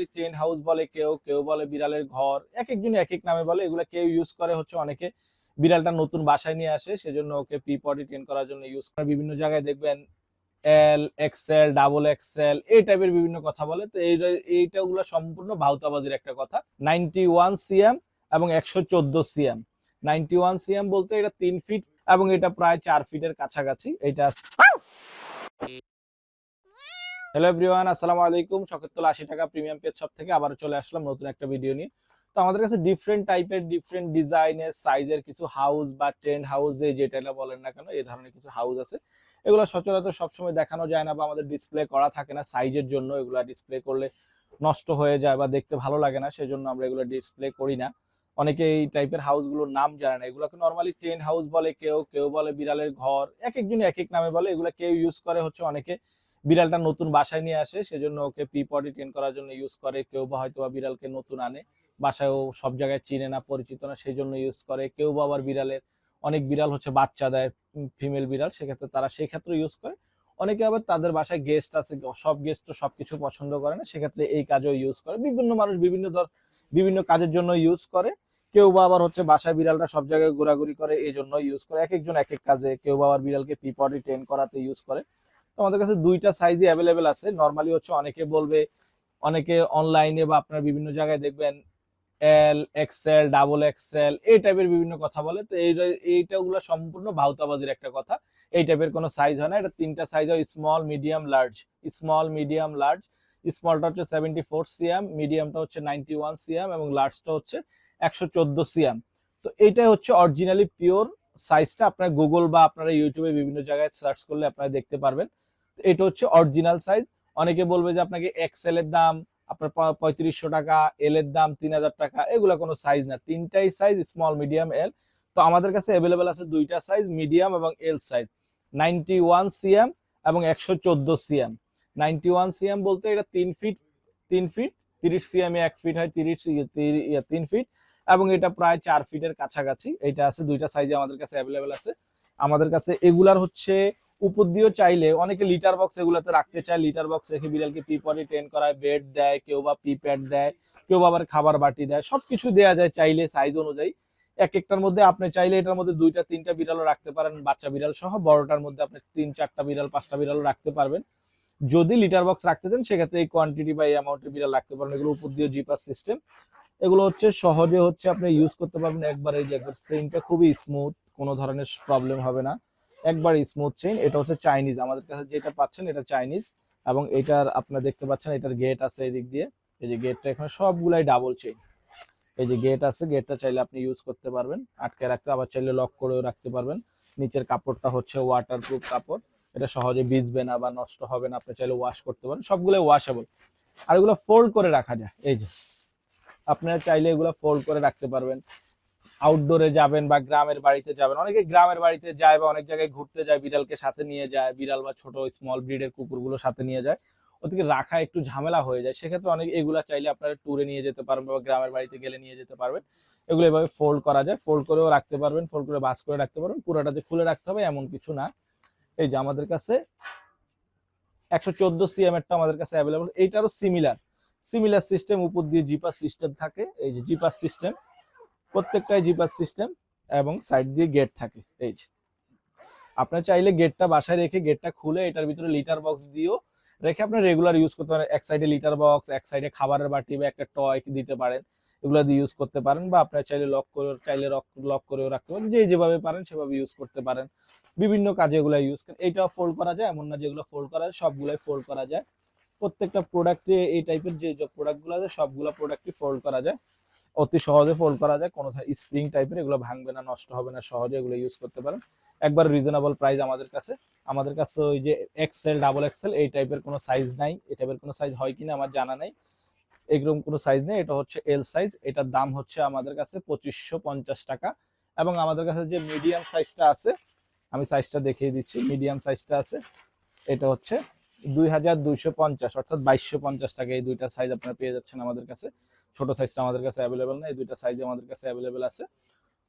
Normally tent house বলে কেউ কেউ বলে বিড়ালের ঘর, এক একজন এক এক নামে বলে। এগুলো কেউ ইউজ করে হচ্ছে অনেকে। বিড়ালটা নতুন বাসায় নিয়ে আসে, সেজন্য ওকে পি পটি টেন করার জন্য ইউজ করে। বিভিন্ন জায়গায় দেখবেন এল এক্সেল ডাবল এক্সেল এই টাইপের বিভিন্ন কথা বলে। তো এই এইটা গুলো সম্পূর্ণ ভাউতাবাজির একটা কথা। নাইনটি ওয়ান সিএম এবং একশো চোদ্দ সিএম নাইনটি ওয়ান সিএম বলতে এটা তিন ফিট এবং এটা প্রায় চার ফিটের কাছাকাছি। এটা হ্যালো এভরিওয়ান আসসালামু আলাইকুম। শকরতলা আশি টাকা প্রিমিয়াম পেজ শপ থেকে আবার চলে আসলাম নতুন একটা ভিডিও নিয়ে। তো আমাদের কাছে ডিফারেন্ট টাইপের ডিফারেন্ট ডিজাইনের সাইজের কিছু হাউস বা ট্রেন্ড হাউস যেটা বলেন না কেন এই ধরনের কিছু হাউস আছে। এগুলো সচরাচর সবসময় দেখানো যায় না বা আমাদের ডিসপ্লে করা থাকে না সাইজের জন্য। এগুলা ডিসপ্লে করলে নষ্ট হয়ে যায় বা দেখতে ভালো লাগে না, সেজন্য আমরা এগুলো ডিসপ্লে করি না। অনেকে এই টাইপের হাউসগুলোর নাম জানে না। এগুলোকে নর্মালি ট্রেন্ড হাউস বলে কেউ কেউ বলে বিড়ালের ঘর। এক একজন এক এক নামে বলে। এগুলো কেউ ইউজ করে হচ্ছে অনেকে। বিড়ালটা নতুন বাসায় নিয়ে আসে, সেজন্য ওকে পি পটি টেন করার জন্য ইউজ করে। কেউ বা হয়তো বা বিড়ালকে নতুন আনে বাসায় ও সব জায়গায় চিনে না, পরিচিত না সেই জন্য ইউজ করে। কেউ বা আবার বিড়ালের, অনেক বিড়াল হচ্ছে বাচ্চা দেয় ফিমেল বিড়াল, সেক্ষেত্রে তারা সেই ক্ষেত্রে ইউজ করে। অনেকে আবার তাদের বাসায় গেস্ট আছে, সব গেস্ট তো সবকিছু পছন্দ করে না, সেক্ষেত্রে এই কাজও ইউজ করে। বিভিন্ন মানুষ বিভিন্ন ধর, বিভিন্ন কাজের জন্য ইউজ করে। কেউ বা আবার হচ্ছে বাসায় বিড়ালটা সব জায়গায় ঘোরাঘুরি করে এই জন্য ইউজ করে। এক একজন এক এক কাজে, কেউ বা আবার বিড়ালকে পিপটি ট্রেন করাতে ইউজ করে। আমাদের কাছে দুইটা সাইজই অ্যাভেলেবেল আছে। নর্মালি হচ্ছে অনেকে বলবে, অনেকে অনলাইনে বা আপনার বিভিন্ন জায়গায় দেখবেন এল এক্সেল ডাবল এক্সেল এই টাইপের বিভিন্ন কথা বলে। তো এই এইটা গুলো সম্পূর্ণ ভাউতাবাজির একটা কথা। এই টাইপের কোনো সাইজ হয় না। এটা তিনটা সাইজ হয় small medium large small medium large স্মলটা হচ্ছে সেভেন্টি ফোর সিএম মিডিয়ামটা হচ্ছে নাইনটি ওয়ান সিএম এবং লার্জটা হচ্ছে একশো চোদ্দ সিএম তো এইটাই হচ্ছে অরিজিনালি পিওর সাইজটা আপনার গুগল বা আপনারা ইউটিউবে বিভিন্ন জায়গায় সার্চ করলে আপনারা দেখতে পারবেন। এটা হচ্ছে অরিজিনাল সাইজ অনেকে বলবে যে আপনাকে এক্সেল এর দাম, আপনার পঁয়ত্রিশশো টাকা এল এর দাম তিন হাজার টাকা, এগুলো কোনো সাইজ না। তিনটাই সাইজ স্মল মিডিয়াম এল তো আমাদের কাছে অ্যাভেলেবেল আছে দুইটা সাইজ মিডিয়াম এবং L size ninety one CM এবং একশো চোদ্দ সিএম নাইনটি ওয়ান সিএম বলতে এটা তিন ফিট তিন ফিট তিরিশ সিএম এক ফিট হয়, তিরিশ তিন ফিট এবং এটা প্রায় চার ফিটের কাছাকাছি। এটা আছে, দুইটা সাইজে আমাদের কাছে অ্যাভেলেবেল আছে। আমাদের কাছে এগুলার হচ্ছে উপর দিয়েও চাইলে অনেকে লিটার বক্স এগুলোতে রাখতে চায়। লিটার বক্স রেখে বিড়ালকে পিপরে ট্রেন করায় বেড দেয়, কেউ বা পি প্যাড দেয়, কেউ বা আবার খাবার বাটি দেয়। সবকিছু দেওয়া যায় চাইলে সাইজ অনুযায়ী। এক একটার মধ্যে আপনি চাইলে এটার মধ্যে দুইটা, তিনটা বিড়ালও রাখতে পারেন। বাচ্চা বিড়াল সহ বড়টার মধ্যে আপনি তিন, চারটা বিড়াল, পাঁচটা বিড়ালও রাখতে পারবেন। যদি লিটার বক্স রাখতে দেন, সেক্ষেত্রে এই কোয়ান্টিটি বা এই অ্যামাউন্টের বিড়াল রাখতে পারেন। এগুলো উপর দিয়ে জিপার সিস্টেম এগুলো হচ্ছে সহজে হচ্ছে আপনি ইউজ করতে পারবেন। একবার এই যে একবার চেইনটা খুবই স্মুথ কোনো ধরনের প্রবলেম হবে না। একবার স্মুথ চেইন এটা হচ্ছে চাইনিজ আমাদের কাছে যেটা পাচ্ছেন, এটা চাইনিজ এবং এটার আপনারা দেখতে পাচ্ছেন, এটার গেট আছে এদিক দিয়ে। এই যে গেটটা এখানে সবগুলাই ডাবল চেইন এই যে গেট আছে গেটটা চাইলে আপনি ইউজ করতে পারবেন। আটকে রাখতে, আবার চাইলে লক করেও রাখতে পারবেন। নিচের কাপড়টা হচ্ছে ওয়াটারপ্রুফ কাপড়। এটা সহজে ভিজবে না বা নষ্ট হবে না, আপনি চাইলে ওয়াশ করতে পারেন। সবগুলো ওয়াশেবল আর এগুলো ফোল্ড করে রাখা যায়। এই যে, আপনারা চাইলে এগুলো ফোল্ড করে রাখতে পারবেন। আউটডোরে যাবেন বা গ্রামের বাড়িতে যাবেন, অনেকে গ্রামের বাড়িতে যায় বা অনেক জায়গায় ঘুরতে যায়, বিড়ালকে সাথে নিয়ে যায়, বিড়াল বা ছোট স্মল ব্রিডের কুকুরগুলো সাথে নিয়ে যায়, ওদিকে রাখা একটু ঝামেলা হয়ে যায়, সেক্ষেত্রে অনেক এগুলা চাইলে আপনারা ট্যুরে নিয়ে যেতে পারবেন বা গ্রামের বাড়িতে গেলে নিয়ে যেতে পারবেন, এগুলো এভাবে ফোল্ড করা যায় ফোল্ড করেও রাখতে পারবেন ফোল্ড করে বাস করে রাখতে পারবেন, পুরোটা যে খুলে রাখতে হবে এমন কিছু না, এই যে আমাদের কাছে একশো চোদ্দ সিএম এরটা আমাদের কাছে অ্যাভেলেবল এইটারও সিমিলার সিমিলার সিস্টেম উপর দিয়ে জিপাস সিস্টেম থাকে, এই যে জিপাস সিস্টেম প্রত্যেকটাই জিপার সিস্টেম এবং সাইড দিয়ে গেট থাকে, এই আপনার চাইলে গেটটা বাসায় রেখে গেটটা খুলে এটার ভিতরে লিটার বক্স দিয়েও রেখে আপনার রেগুলার ইউজ করতে পারেন। এক সাইডে লিটার বক্স এক সাইডে খাবারের বাটি বা একটা টয় দিতে পারেন। এগুলো দিয়ে ইউজ করতে পারেন বা আপনার চাইলে লক করে চাইলে লক করেও রাখতে পারেন। যে যেভাবে পারেন সেভাবে ইউজ করতে পারেন। বিভিন্ন কাজে এগুলো ইউজ করেন। এইটাও ফোল্ড করা যায়, এমন না যেগুলো ফোল্ড করা যায়, সবগুলাই ফোল্ড করা যায়। প্রত্যেকটা প্রোডাক্টে এই টাইপের যে প্রোডাক্টগুলো আছে, সবগুলো প্রোডাক্টই ফোল্ড করা যায়। অতি সহজে ফোল্ড করা যায়। কোনো স্প্রিং টাইপের এগুলো ভাঙবে না, নষ্ট হবে না, সহজে এগুলো ইউজ করতে পারেন। একবার রিজনেবল প্রাইস আমাদের কাছে। আমাদের কাছে ওই যে এক্সেল ডাবল এক্সেল এই টাইপের কোনো সাইজ নাই। এই টাইপের কোনো সাইজ হয় কিনা আমার জানা নেই। এরকম কোনো সাইজ নেই। এটা হচ্ছে এল সাইজ এটার দাম হচ্ছে আমাদের কাছে পঁচিশশো পঞ্চাশ টাকা। এবং আমাদের কাছে যে মিডিয়াম সাইজটা আছে, আমি সাইজটা দেখিয়ে দিচ্ছি। মিডিয়াম সাইজটা আছে, এটা হচ্ছে দুই হাজার দুইশো পঞ্চাশ, অর্থাৎ বাইশশো পঞ্চাশ টাকা এই দুইটা সাইজ আপনারা পেয়ে যাচ্ছেন আমাদের কাছে। সাইজটা আমাদের কাছে অ্যাভেলেবেল দুইটা সাইজ আমাদের কাছে অ্যাভেলেবেল আছে।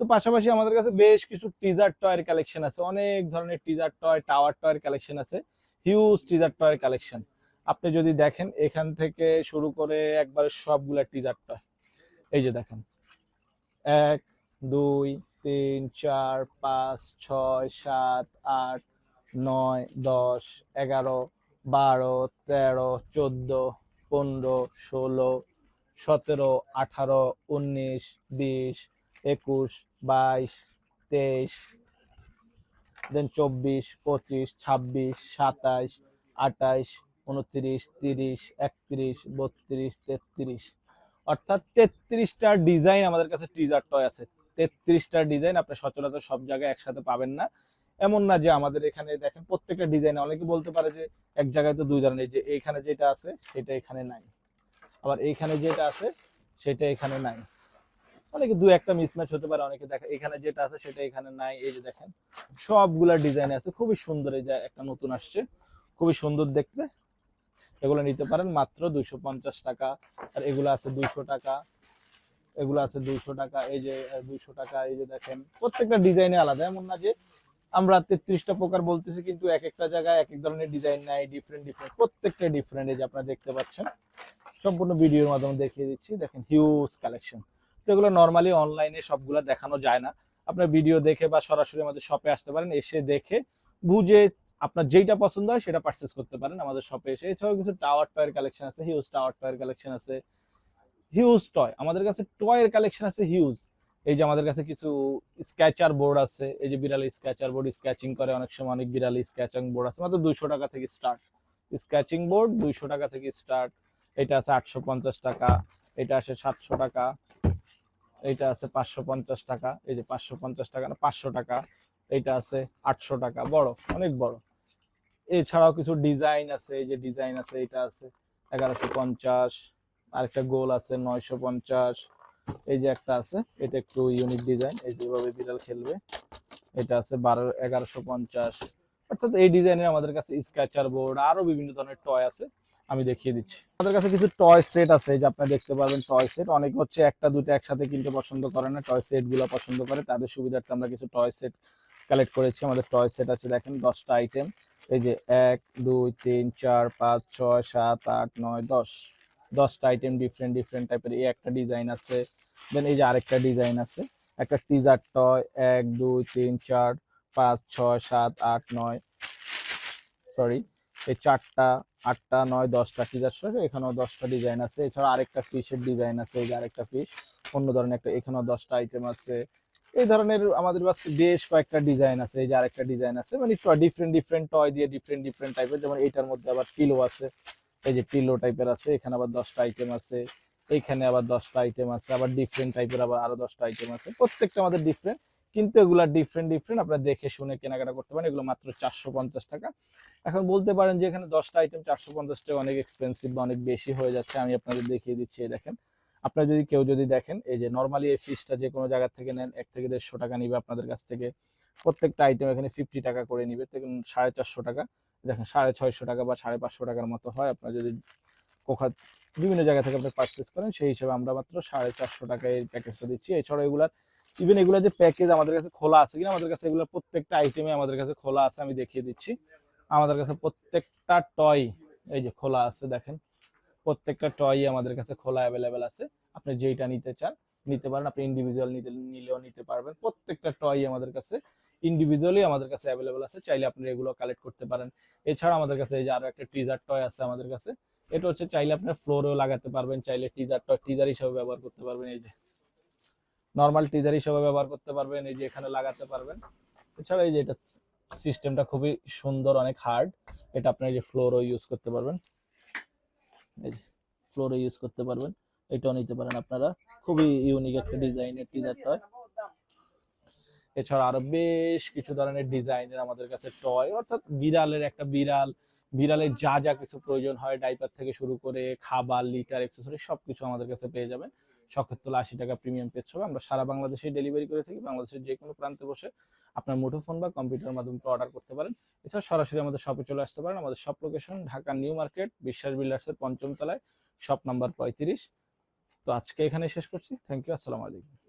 তো পাশাপাশি আমাদের কাছে বেশ কিছু টিজার টয়ের কালেকশন আছে, অনেক ধরনের টয় টাওয়ার কালেকশন আছে হিউজ টিজার কালেকশন আপনি যদি দেখেন, এখান থেকে শুরু করে একবারে সবগুলা টিজার টয় এই যে দেখেন, এক, দুই, তিন, চার, পাঁচ, ছয়, সাত, আট, নয়, দশ, এগারো বারো, তেরো, চোদ্দ, পনেরো, ষোলো, সতেরো, আঠারো, উনিশ, বিশ, একুশ, বাইশ, তেইশ দেন চব্বিশ, পঁচিশ, ছাব্বিশ, সাতাইশ আটাইশ উনত্রিশ, তিরিশ, একত্রিশ, বত্রিশ, তেত্রিশ। অর্থাৎ তেত্রিশটা ডিজাইন আমাদের কাছে টিজার টয় আছে। তেত্রিশটা ডিজাইন আপনি সচরাচর সব জায়গায় একসাথে পাবেন না। এমন না যে আমাদের এখানে দেখেন প্রত্যেকটা ডিজাইন অনেকে বলতে পারে যে এক জায়গায় তো দুই ধরনের যে এইখানে যেটা আছে সেটা এখানে নাই। আবার এইখানে যেটা আছে সেটা এখানে নাই। অনেকে দু একটা মিসম্যাচ হতে পারে, অনেকে দেখে এখানে যেটা আছে সেটা এখানে নাই। এই যে দেখেন, সবগুলা ডিজাইন আছে। খুবই সুন্দর এই যে একটা নতুন আসছে। খুবই সুন্দর দেখতে। এগুলো নিতে পারেন মাত্র দুইশো পঞ্চাশ টাকা। আর এগুলো আছে দুইশো টাকা। এগুলো আছে দুইশো টাকা। এই যে দুইশো টাকা। এই যে দেখেন, প্রত্যেকটা ডিজাইনে আলাদা। এমন না যে আমরা তেত্রিশটা প্রকার বলতেছি, কিন্তু এক একটা জায়গায় এক এক ধরনের ডিজাইন নাই ডিফারেন্ট ডিফারেন্ট প্রত্যেকটা ডিফারেন্ট এই যে আপনারা দেখতে পাচ্ছেন। সম্পূর্ণ ভিডিওর মাধ্যমে দেখিয়ে দিচ্ছি, দেখেন হিউজ কালেকশন তো এগুলো নর্মালি অনলাইনে সবগুলো দেখানো যায় না। আপনার ভিডিও দেখে বা সরাসরি আমাদের শপে আসতে পারেন, এসে দেখে বুঝে আপনার যেটা পছন্দ হয় সেটা পারচেস করতে পারেন আমাদের শপে এসে। এছাড়াও কিছু টাওয়ার টয়ের কালেকশন আছে হিউজ টাওয়ার টয়ের কালেকশন আছে। হিউজ টয় আমাদের কাছে টয়ের কালেকশন আছে হিউজ এই যে আমাদের কাছে কিছু স্কেচার বোর্ড আছে, এই যে বিড়াল স্কেচার বোর্ড স্কেচিং করে অনেক সময় অনেক বিড়াল স্কেচিং বোর্ড আছে, মাত্র দুইশো টাকা থেকে স্টার্ট স্কেচিং বোর্ড দুইশো টাকা থেকে স্টার্ট এটা আছে আটশো পঞ্চাশ টাকা, এটা আছে সাতশো টাকা, এটা আছে পাঁচশো পঞ্চাশ টাকা, এই যে পাঁচশো পঞ্চাশ টাকা না, পাঁচশো টাকা এইটা আছে আটশো টাকা, বড়, অনেক বড়। এছাড়াও কিছু ডিজাইন আছে, এই যে ডিজাইন আছে, এটা আছে এগারোশো পঞ্চাশ, আরেকটা গোল আছে নয়শো পঞ্চাশ এই যে একটা আছে, এটা একটু ইউনিক ডিজাইন এই যেভাবে বিড়াল খেলবে। এটা আছে বারো, এগারোশো পঞ্চাশ। অর্থাৎ এই ডিজাইনের আমাদের কাছে স্কেচার বোর্ড আরও বিভিন্ন ধরনের টয় আছে, আমি দেখিয়ে দিচ্ছি। আমাদের কাছে কিছু টয় সেট আছে যে আপনি দেখতে পারবেন টয় সেট অনেকে হচ্ছে একটা, দুটো একসাথে কিনতে পছন্দ করে না টয় সেটগুলো পছন্দ করে। তাদের সুবিধার্থে আমরা কিছু টয় সেট কালেক্ট করেছি। আমাদের টয় সেট আছে, দেখেন দশটা আইটেম এই যে এক, দুই, তিন, চার, পাঁচ, ছয়, সাত, আট, নয়, দশ। দশটা আইটেম ডিফারেন্ট ডিফারেন্ট টাইপের এই একটা ডিজাইন আছে দেন এই যে আরেকটা ডিজাইন আছে, একটা টিজার টয় এক, দুই, তিন, চার, পাঁচ, ছয়, সাত, আট, নয় সরি এই চারটা, আটটা, নয়, দশটা টিজার টয় এখানেও দশটা ডিজাইন আছে। এছাড়া আরেকটা ফিশের ডিজাইন আছে, এই যে আরেকটা ফিশ অন্য ধরনের একটা, এখানেও দশটা আইটেম আছে। এই ধরনের আমাদের কাছে বেশ কয়েকটা ডিজাইন আছে, এই যে আরেকটা ডিজাইন আছে মানে ডিফারেন্ট ডিফারেন্ট টয় দিয়ে ডিফারেন্ট ডিফারেন্ট টাইপের যেমন এইটার মধ্যে আবার পিলো আছে এই যে পিলো টাইপের আছে, এখানে আবার দশটা আইটেম আছে, এইখানে আবার দশটা আইটেম আছে, আবার ডিফারেন্ট টাইপের আবার আরও দশটা আইটেম আছে। প্রত্যেকটা আমাদের ডিফারেন্ট কিন্তু এগুলা ডিফারেন্ট ডিফারেন্ট আপনারা দেখে শুনে কেনাকাটা করতে পারেন। এগুলো মাত্র চারশো পঞ্চাশ টাকা। এখন বলতে পারেন যে এখানে দশটা আইটেম চারশো পঞ্চাশ টাকা অনেক এক্সপেন্সিভ বা অনেক বেশি হয়ে যাচ্ছে। আমি আপনাদের দেখিয়ে দিচ্ছি দেখেন। আপনারা যদি কেউ যদি দেখেন, এই যে নর্মালি এই ফিসটা যে কোনো জায়গা থেকে নেন, এক থেকে দেড়শো টাকা নিবে আপনাদের কাছ থেকে। প্রত্যেকটা আইটেম এখানে ফিফটি টাকা করে নিবে সাড়ে চারশো টাকা। দেখেন, সাড়ে ছয়শো টাকা বা সাড়ে পাঁচশো টাকার মতো হয়। আপনার যদি কোখা বিভিন্ন জায়গা থেকে আপনি পারচেস করেন, সেই হিসাবে আমরা মাত্র সাড়ে চারশো টাকায় এই প্যাকেজটা দিচ্ছি। এছাড়া এগুলার ইভেন এগুলো যে প্যাকেজ আমাদের কাছে খোলা আছে কিনা, আমাদের কাছে এগুলো প্রত্যেকটা আইটেমে আমাদের কাছে খোলা আছে, আমি দেখিয়ে দিচ্ছি। আমাদের কাছে প্রত্যেকটা টয় এই যে খোলা আছে দেখেন, প্রত্যেকটা টয় আমাদের কাছে খোলা অ্যাভেলেবেল আছে। আপনি যেইটা নিতে চান, নিতে পারেন। আপনি ইন্ডিভিজুয়াল নিতে, নিলেও নিতে পারবেন। প্রত্যেকটা টয় আমাদের কাছে ইন্ডিভিজুয়ালি আমাদের কাছে অ্যাভেলেবেল আছে, চাইলে আপনি এগুলো কালেক্ট করতে পারেন। এছাড়া আমাদের কাছে এই যে আরও একটা টিজার টয় আছে আমাদের কাছে, এটা হচ্ছে চাইলে আপনার ফ্লোরেও লাগাতে পারবেন, চাইলে টিজার টয় টিজার হিসেবে ব্যবহার করতে পারবেন এই যে। নর্মাল টিজার হিসেবে ব্যবহার করতে পারবেন, এই যে এখানে লাগাতে পারবেন। এছাড়া এই যে এটা সিস্টেমটা খুবই সুন্দর, অনেক হার্ড এটা আপনি এই যে ফ্লোরও ইউজ করতে পারবেন। এই যে ফ্লোরও ইউজ করতে পারবেন, এটাও নিতে পারেন আপনারা। খুবই ইউনিক একটা ডিজাইনের টিজার টয় এছাড়া আরও বেশ কিছু ধরনের ডিজাইনের আমাদের কাছে টয় অর্থাৎ বিড়ালের একটা বিড়াল, বিড়ালের যা যা কিছু প্রয়োজন হয় ডাইপার থেকে শুরু করে খাবার লিটার এক্সেসরি সবকিছু আমাদের কাছে পেয়ে যাবেন। শখের আশি টাকা প্রিমিয়াম পেজ হবে আমরা সারা বাংলাদেশে ডেলিভারি করে থাকি, বাংলাদেশের যে কোনো প্রান্তে বসে আপনার মুঠোফোন বা কম্পিউটার মাধ্যমে অর্ডার করতে পারেন। এছাড়া সরাসরি আমাদের শপে চলে আসতে পারেন। আমাদের shop location Dhaka New Market, Biswas বিল্ডার্সের পঞ্চম তলায় শপ নাম্বার পঁয়ত্রিশ। তো আজকে এখানে শেষ করছি। থ্যাংক ইউ আসসালামু আলাইকুম।